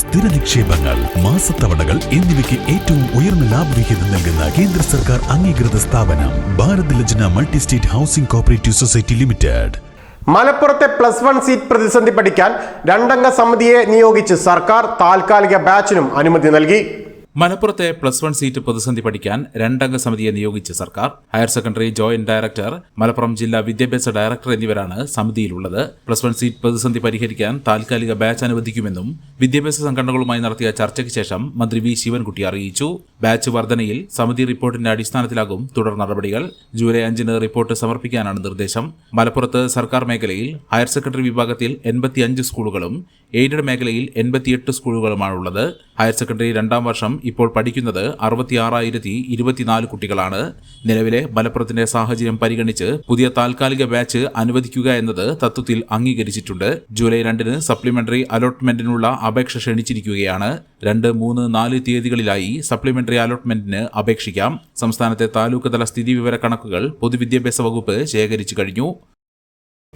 സ്ഥിര നിക്ഷേപങ്ങൾ മാസത്തവണകൾ എന്നിവയ്ക്ക് ഏറ്റവും ഉയർന്ന ലാഭവിഹിതം നൽകുന്ന കേന്ദ്ര സർക്കാർ അംഗീകൃത സ്ഥാപനം Bharat Lajna multi state housing cooperative society limited. മലപ്പുറത്തെ പ്ലസ് വൺ സീറ്റ് പ്രതിസന്ധി പഠിക്കാൻ രണ്ടംഗ സമിതിയെ നിയോഗിച്ച് സർക്കാർ താൽക്കാലിക ബാച്ചിനും അനുമതി നൽകി. മലപ്പുറത്തെ പ്ലസ് വൺ സീറ്റ് പ്രതിസന്ധി പഠിക്കാൻ രണ്ടംഗ സമിതിയെ നിയോഗിച്ച സർക്കാർ higher secondary joint director Malappuram ജില്ലാ വിദ്യാഭ്യാസ ഡയറക്ടർ എന്നിവരാണ് സമിതിയിലുള്ളത്. പ്ലസ് വൺ സീറ്റ് പ്രതിസന്ധി പരിഹരിക്കാൻ താൽക്കാലിക ബാച്ച് അനുവദിക്കുമെന്നും വിദ്യാഭ്യാസ സംഘടനകളുമായി നടത്തിയ ചർച്ചയ്ക്ക് ശേഷം മന്ത്രി വി ശിവൻകുട്ടി അറിയിച്ചു. ബാച്ച് വർധനയിൽ സമിതി റിപ്പോർട്ടിന്റെ അടിസ്ഥാനത്തിലാകും തുടർ നടപടികൾ. ജൂലൈ അഞ്ചിന് റിപ്പോർട്ട് സമർപ്പിക്കാനാണ് നിർദ്ദേശം. മലപ്പുറത്ത് സർക്കാർ മേഖലയിൽ ഹയർ സെക്കൻഡറി വിഭാഗത്തിൽ എൺപത്തിയഞ്ച് സ്കൂളുകളും എയ്ഡഡ് മേഖലയിൽ എൺപത്തിയെട്ട് സ്കൂളുകളുമാണുള്ളത്. ഹയർ സെക്കൻഡറി രണ്ടാം വർഷം ഇപ്പോൾ പഠിക്കുന്നത് അറുപത്തിയാറായിരത്തി ഇരുപത്തിനാല് കുട്ടികളാണ്. നിലവിലെ മലപ്പുറത്തിന്റെ സാഹചര്യം പരിഗണിച്ച് പുതിയ താൽക്കാലിക ബാച്ച് അനുവദിക്കുക എന്നത് തത്വത്തിൽ അംഗീകരിച്ചിട്ടുണ്ട്. ജൂലൈ രണ്ടിന് സപ്ലിമെന്ററി അലോട്ട്മെന്റിനുള്ള അപേക്ഷ ക്ഷണിച്ചിരിക്കുകയാണ്. രണ്ട് മൂന്ന് നാല് തീയതികളിലായി സപ്ലിമെന്ററി അലോട്ട്മെന്റിന് അപേക്ഷിക്കാം. സംസ്ഥാനത്തെ താലൂക്ക് തല സ്ഥിതി വിവര കണക്കുകൾ പൊതുവിദ്യാഭ്യാസ വകുപ്പ് ശേഖരിച്ചു കഴിഞ്ഞു.